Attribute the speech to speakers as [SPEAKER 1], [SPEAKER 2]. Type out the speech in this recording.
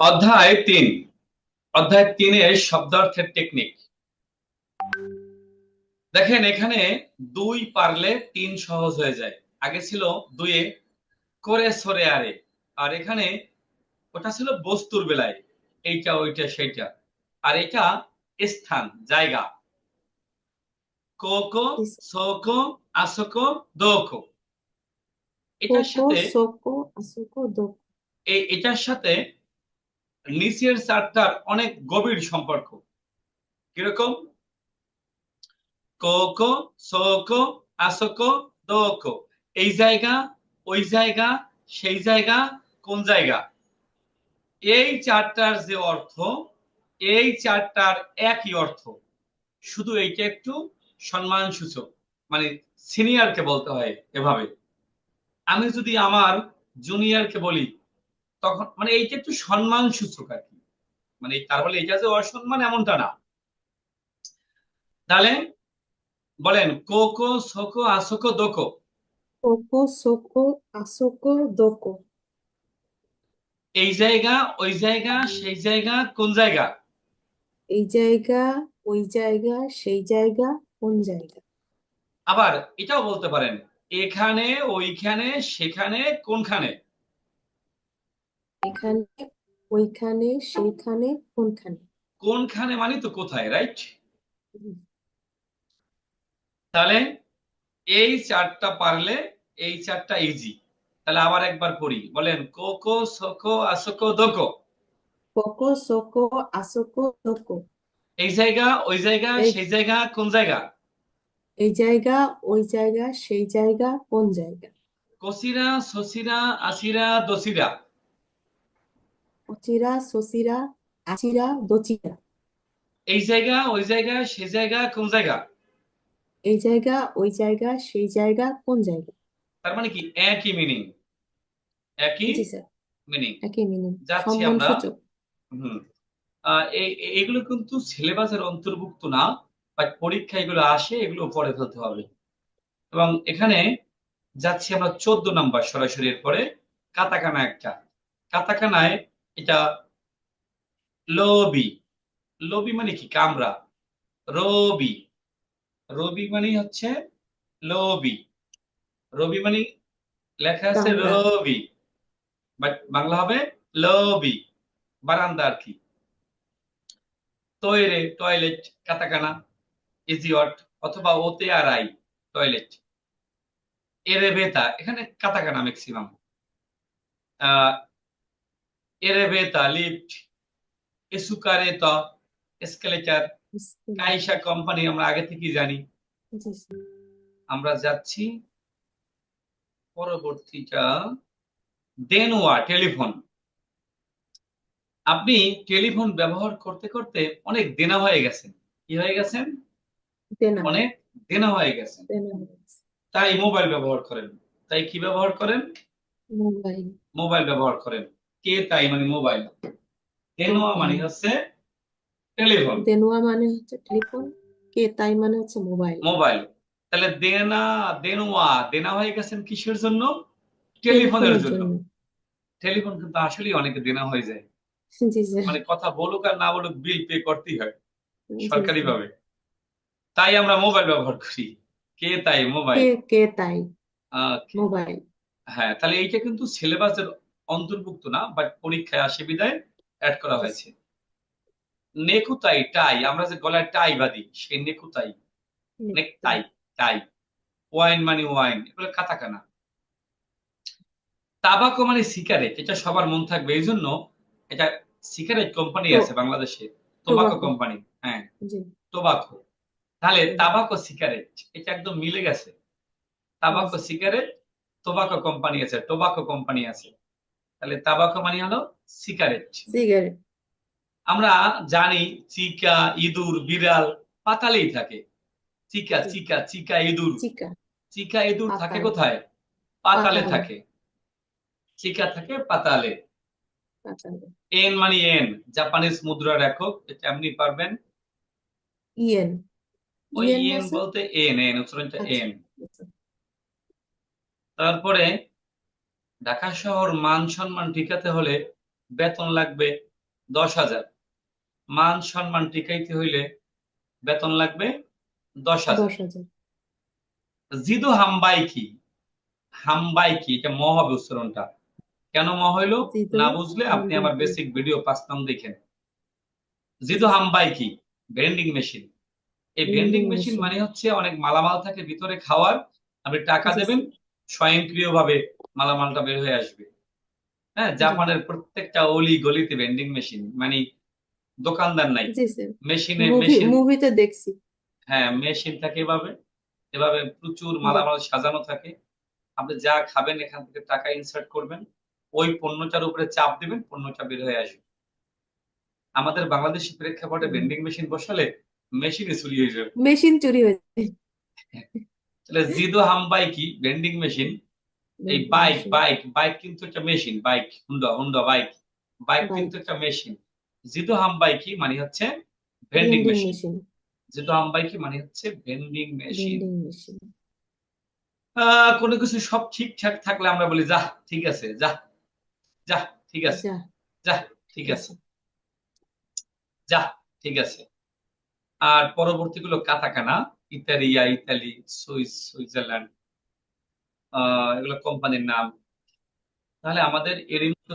[SPEAKER 1] অধ্যায় তিন। অধ্যায় তিনের শব্দার্থের টেকনিক দেখেন এখানে দুই পারলে তিন সহজ হয়ে যায়। আগে ছিল দুয়ে করে সরে আরে। আর এখানে ওটা ছিল বস্তুর বেলায়। এইটা ওইটা সেইটা। আর এটা স্থান জায়গা। কোকো সোকো আসোকো দোকো এটার সাথে এটার সাথে নিচের চারটার অনেক গভীর সম্পর্ক। কীরকম? কোকো, সোকো, আসোকো, দোকো। এই জায়গা, ওই জায়গা, সেই জায়গা, কোন জায়গা? এই চারটার যে অর্থ, এই চারটার একই অর্থ। শুধু এইটা একটু সম্মান সূচক মানে সিনিয়রকে বলতে হয় এভাবে। আমি যদি আমার জুনিয়রকে বলি তখন মানে এইটা একটু সম্মান সূচক আর কি। মানে তার বলে এটা যে অসম্মান এমনটা না। তাহলে বলেন কোকো সোকো আসোকো দোকো।
[SPEAKER 2] কোকো সোকো আসোকো দোকো।
[SPEAKER 1] এই জায়গা ওই জায়গা সেই জায়গা কোন জায়গা?
[SPEAKER 2] এই জায়গা ওই জায়গা সেই জায়গা কোন জায়গা?
[SPEAKER 1] আবার এটাও বলতে পারেন এখানে ওইখানে সেখানে কোনখানে?
[SPEAKER 2] এখানে ওইখানে সেইখানে কোনখানে?
[SPEAKER 1] কোনখানে মানে তো কোথায় রাইট তাহলে এই চারটা পারলে এই চারটা ইজি তাহলে আবার একবার পড়ি। বলেন কোকো সোকো আসোকো দোকো
[SPEAKER 2] কোকো সোকো আসোকো দোকো
[SPEAKER 1] এই জায়গা ওই জায়গা সেই জায়গা কোন জায়গা?
[SPEAKER 2] এই জায়গা ওই জায়গা সেই জায়গা কোন জায়গা?
[SPEAKER 1] কসিরা সসিরা আসিরা দসিরা।
[SPEAKER 2] অচিরা সসিরা আচিরা দচিরা।
[SPEAKER 1] এই জায়গা ওই জায়গা সেই জায়গা কোন জায়গা?
[SPEAKER 2] এই জায়গা ওই জায়গা সেই জায়গা কোন জায়গা?
[SPEAKER 1] তার মানে কি? একই মিনিং একই মিনিং
[SPEAKER 2] একই মিনিং
[SPEAKER 1] যাচ্ছি আমরা। হুম। এগুলো কিন্তু সিলেবাসের অন্তর্ভুক্ত না বাট পরীক্ষা এগুলো আসে এগুলো পড়ে ফেলতে হবে। এবং এখানে যাচ্ছি আমরা চোদ্দ নাম্বার সরাসরি এরপরে কাতাকানা একটা। কাতাকানায় এটা লবি। লবি মানে কি? কামরা। রবি। রবি মানে হচ্ছে লবি। রবি মানে লেখা আছে রবি। বাট বাংলা হবে লবি। বারান্দা আর কি। টয়রে টয়লেট কাতাকানা ইজিওট অথবা ওতে আর আই টয়লেট। এরেবেতা এখানে কাতাকানা ম্যাক্সিমাম এরেবেতা লিফট এসুকারেতা এসকেলেটার কাইসা কোম্পানি আমরা আগে থেকেই জানি। আমরা যাচ্ছি পরবর্তীটা দেনওয়া টেলিফোন। আপনি টেলিফোন ব্যবহার করতে করতে অনেক দেনা হয়ে গেছেন। কি হয়ে গেছেন?
[SPEAKER 2] দেনা।
[SPEAKER 1] অনেক দেনা হয়ে গেছেন। তাই মোবাইল ব্যবহার করেন। তাই কি ব্যবহার করেন?
[SPEAKER 2] মোবাইল।
[SPEAKER 1] মোবাইল ব্যবহার করেন। কে তাই মানে মোবাইল। দেনোয়া মানে হচ্ছে টেলিফোন।
[SPEAKER 2] দেনুয়া মানে হচ্ছে টেলিফোন কে তাই মানে হচ্ছে মোবাইল।
[SPEAKER 1] মোবাইল। তাহলে দেনা দেনোয়া দেনা হয়ে গেছেন কিসের জন্য? টেলিফোনের জন্য। টেলিফোন কিন্তু আসলেই অনেকে দেনা হয়ে যায়। মানে কথা বলুক আর না বলুক বিল পে করতেই হয় সরকারি ভাবে তাই আমরা মোবাইল ব্যবহার করি। কে তাই মোবাইল।
[SPEAKER 2] কে তাই মোবাইল।
[SPEAKER 1] হ্যাঁ তাহলে এইটা কিন্তু সিলেবাসের অন্তর্ভুক্ত না বাট পরীক্ষায় আসে বিদায় অ্যাড করা হয়েছে। নেকুতাই টাই আমরা যে গলায় টাই বাঁধি সেই নেকুতাই। Neck tie tie. ওয়াইন মানে ওয়াইন এগুলো কাতাকানা তাবাকো মানে সিগারেট এটা সবার মন থাকবে। এই জন্য এটা সিগারেট কোম্পানি আছে বাংলাদেশে টোবাকো
[SPEAKER 2] টোবাকো।
[SPEAKER 1] কোম্পানি হ্যাঁ।
[SPEAKER 2] জি।
[SPEAKER 1] টোবাকো তাহলে তাবাকো সিগারেট এটা একদম মিলে গেছে। তাবাকো সিগারেট টোবাকো কোম্পানি আছে টোবাকো কোম্পানি আছে। তাহলে তাবাকো মানে হলো সিগারেট।
[SPEAKER 2] সিগারেট।
[SPEAKER 1] আমরা জানি চিকা ইঁদুর বিড়াল পাতালেই থাকে। চিকা চিকা চিকা ইঁদুর।
[SPEAKER 2] চিকা।
[SPEAKER 1] ইঁদুর থাকে কোথায়? পাতালে। থাকে। চিকা থাকে পাতালে। এন মানে এন। জাপানিজ মুদ্রার একক এটা এমনি পারবেন?
[SPEAKER 2] ইয়েন।
[SPEAKER 1] ওই
[SPEAKER 2] ইয়েন
[SPEAKER 1] বলতে এন এন উচ্চারণটা
[SPEAKER 2] আচ্ছা।
[SPEAKER 1] এন। তারপরে ঢাকা শহর মান সম্মান টিকাতে হলে বেতন লাগবে দশ হাজার। মান সম্মান টিকাইতে হইলে বেতন লাগবে দশ হাজার। জিদু হাম্বাই কি হাম্বাই কি এটা ম হবে উচ্চারণটা। কেন ম হইল? না বুঝলে আপনি আমার বেসিক ভিডিও পাঁচ নাম দেখেন। জিদু হাম্বাই কি ভেন্ডিং মেশিন এই ভেন্ডিং মেশিন মানে হচ্ছে অনেক মালামাল থাকে ভিতরে খাওয়ার। আপনি টাকা দেবেন স্বয়ংক্রিয়ভাবে মালামালটা বের হয়ে আসবে। হ্যাঁ জাপানের প্রত্যেকটা অলি গলিতে ভেন্ডিং মেশিন মানে দোকানদার নাই। মেশিনে মেশিন
[SPEAKER 2] মুভিতে দেখছি।
[SPEAKER 1] হ্যাঁ মেশিন থাকে এভাবে। এভাবে প্রচুর মালামাল সাজানো থাকে। আপনি যা খাবেন এখান থেকে টাকা ইনসার্ট করবেন। ওই পণ্যটার উপরে চাপ দিবেন পণ্যটা বের হয়ে আসবে। আমাদের বাংলাদেশি প্রেক্ষাপটে। ভেন্ডিং মেশিন বসালে মেশিনে চুরি হয়ে যাবে।
[SPEAKER 2] মেশিন চুরি হয়েছে
[SPEAKER 1] তাহলে জিদো হামবাই কি? ভেন্ডিং মেশিন এই বাইক বাইক বাইক কিন্তু একটা machine bike Honda Honda bike. Bike কিন্তু একটা মেশিন জিদো হামবাই কি? মানে হচ্ছে ভেন্ডিং মেশিন. জিদো হামবাই কি? মানে হচ্ছে ভেন্ডিং মেশিন কোনো কিছু সব ঠিকঠাক থাকলে আমরা বলি যা ঠিক আছে যা যা ঠিক আছে
[SPEAKER 2] যা
[SPEAKER 1] যা ঠিক আছে যা ঠিক আছে। আর পরবর্তীগুলো কাতাকানা। ইতালিয়া ইতালি সুইস সুইজারল্যান্ড এগুলো কোম্পানির নাম। তাহলে আমাদের এরই